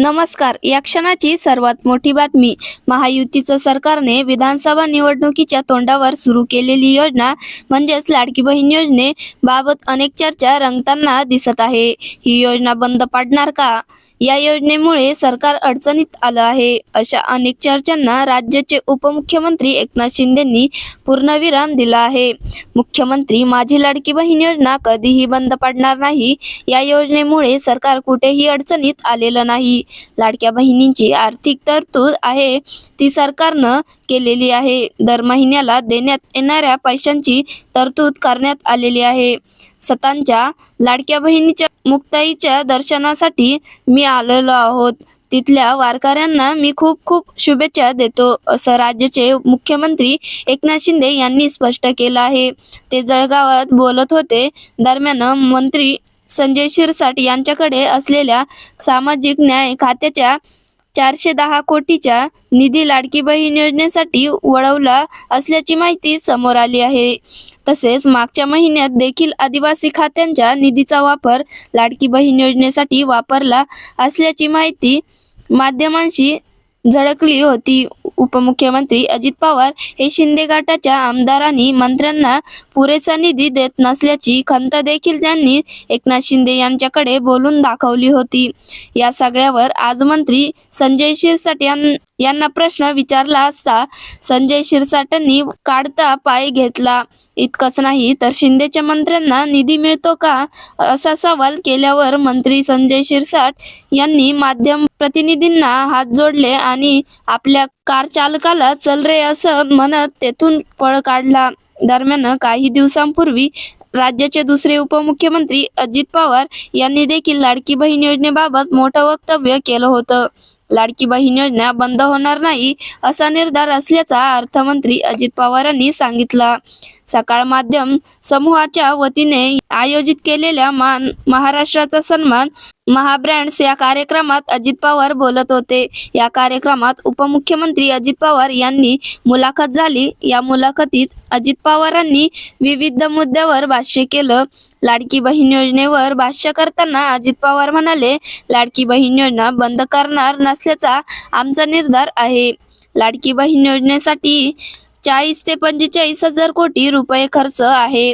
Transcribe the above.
नमस्कार. या क्षणाची सर्वात मोठी बातमी. महायुतीचं सरकारने विधानसभा निवडणुकीच्या तोंडावर सुरू केलेली योजना म्हणजेच लाडकी बहीण योजनेबाबत अनेक चर्चा रंगताना दिसत आहे. ही योजना बंद पाडणार का? या योजनेमुळे सरकार अडचणीत आलं आहे. अशा अनेक चर्चांना राज्याचे उपमुख्यमंत्री एकनाथ शिंदेंनी पूर्णविराम दिला आहे. मुख्यमंत्री माझी लाडकी बहीण योजना कधीही बंद पडणार नाही. या योजनेमुळे सरकार कुठेही अडचणीत आलेलं नाही. लाडक्या बहिणींची आर्थिक तरतूद आहे ती सरकारनं केलेली आहे. दर महिन्याला देण्यात येणाऱ्या पैशांची तरतूद करण्यात आलेली आहे. सतांच्या लाडक्या बहिणीच्या मुक्ताईच्या दर्शनासाठी मी आलेलो आहोत. तिथल्या वारकऱ्यांना मी खूप खूप शुभेच्छा देतो असं राज्याचे मुख्यमंत्री एकनाथ शिंदे यांनी स्पष्ट केलं आहे. ते जळगावात बोलत होते. दरम्यान मंत्री संजय शिरसाट यांच्याकडे असलेल्या सामाजिक न्याय खात्याच्या चारशे दहा कोटीच्या निधी लाडकी बहीण योजनेसाठी वळवला असल्याची माहिती समोर आली आहे. तसेच मागच्या महिन्यात देखील आदिवासी खात्यांच्या निधीचा वापर लाडकी बहीण योजनेसाठी वापरला असल्याची माहिती माध्यमांशी झळकली होती. उपमुख्यमंत्री अजित पवार हे शिंदे गटाच्या आमदारांनी मंत्र्यांना पुरेसा निधी देत नसल्याची खंत देखील त्यांनी एकनाथ शिंदे यांच्याकडे बोलून दाखवली होती. या सगळ्यावर आज मंत्री संजय शिरसाट यां- यांना प्रश्न विचारला असता संजय शिरसाटांनी काढता पाय घेतला. इतकंच नाही तर शिंदेच्या मंत्र्यांना निधी मिळतो का? असा सवाल केल्यावर मंत्री संजय शिरसाट यांनी माध्यम प्रतिनिधींना हात जोडले आणि आपल्या कार चालकाला चल रे असं म्हणत तेथून पळ काढला. दरम्यान काही दिवसांपूर्वी राज्याचे दुसरे उपमुख्यमंत्री अजित पवार यांनी देखील लाडकी बहीण योजनेबाबत मोठं वक्तव्य केलं होतं. लाडकी बहीण योजना बंद होणार नाही असा निर्धार असल्याचा अर्थमंत्री अजित पवारांनी सांगितला. सकाळ माध्यम समूहाच्या वतीने आयोजित केलेल्या मान महाराष्ट्राचा सन्मान महाब्रँड्स या कार्यक्रमात अजित पवार बोलत होते. या कार्यक्रमात उपमुख्यमंत्री अजित पवार यांनी मुलाखत झाली. या मुलाखतीत अजित पवारांनी विविध मुद्द्यावर भाष्य केलं. लाडकी बहीण योजनेवर भाष्य करताना अजित पवार म्हणाले लाडकी बहीण योजना बंद करणार नसल्याचा आमचा निर्धार आहे. लाडकी बहीण योजनेसाठी चाळीस ते पंचेचाळीस हजार कोटी रुपये खर्च आहे.